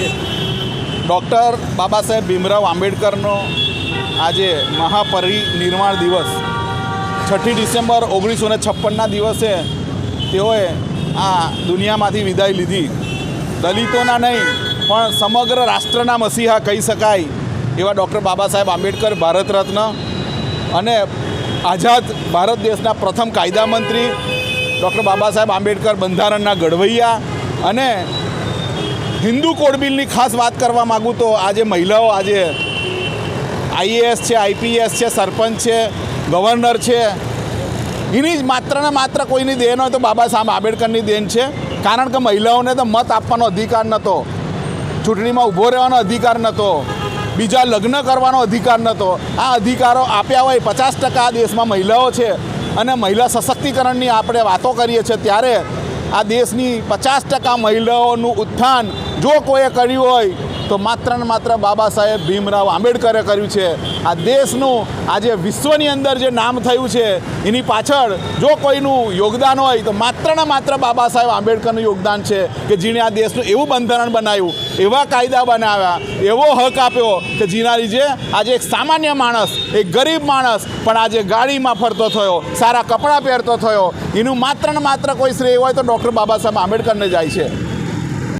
Doctor Baba Saheb Bhimrao આંબેડકરનો આજે મહાપરિનિર્વાણ દિવસ. છઠ્ઠી ડિસેમ્બર ઓગણીસો ને છપ્પનના દિવસે તેઓએ આ દુનિયામાંથી વિદાય લીધી. દલિતોના નહીં, પણ સમગ્ર રાષ્ટ્રના મસીહા કહી શકાય એવા ડૉક્ટર બાબા સાહેબ આંબેડકર, ભારત રત્ન અને આઝાદ ભારત દેશના પ્રથમ કાયદા મંત્રી ડૉક્ટર બાબા સાહેબ આંબેડકર બંધારણના ઘડવૈયા અને હિન્દુ કોડ બિલની ખાસ વાત કરવા માગું તો આજે મહિલાઓ, આજે આઈએએસ છે આઈપીએસ છે, સરપંચ છે, ગવર્નર છે. એની જ માત્ર ને માત્ર કોઈની દેન હોય તો બાબા સાહેબ આંબેડકરની દેન છે. કારણ કે મહિલાઓને તો મત આપવાનો અધિકાર નહોતો ચૂંટણીમાં ઊભો રહેવાનો અધિકાર નહોતો બીજા લગ્ન કરવાનો અધિકાર નહોતો આ અધિકારો આપ્યા હોય પચાસ ટકા દેશમાં મહિલાઓ છે. અને મહિલા સશક્તિકરણની આપણે વાતો કરીએ છીએ ત્યારે આ દેશની પચાસ ટકા મહિલાઓનું ઉત્થાન જો કોઈએ કર્યું હોય તો માત્ર ને માત્ર બાબા સાહેબ ભીમરાવ આંબેડકરે કર્યું છે. આ દેશનું, આજે વિશ્વની અંદર જે નામ થયું છે, એની પાછળ જો કોઈનું યોગદાન હોય, તો માત્ર ને માત્ર બાબા સાહેબ આંબેડકરનું યોગદાન છે કે જેણે આ દેશનું એવું બંધારણ બનાવ્યું, એવા કાયદા બનાવ્યા, એવો હક આપ્યો કે જેના લીધે આજે એક સામાન્ય માણસ, એક ગરીબ માણસ પણ આજે ગાડીમાં ફરતો થયો, સારા કપડાં પહેરતો થયો. એનું માત્ર ને માત્ર કોઈ શ્રેય હોય તો ડૉક્ટર બાબા સાહેબ આંબેડકરને જાય છે.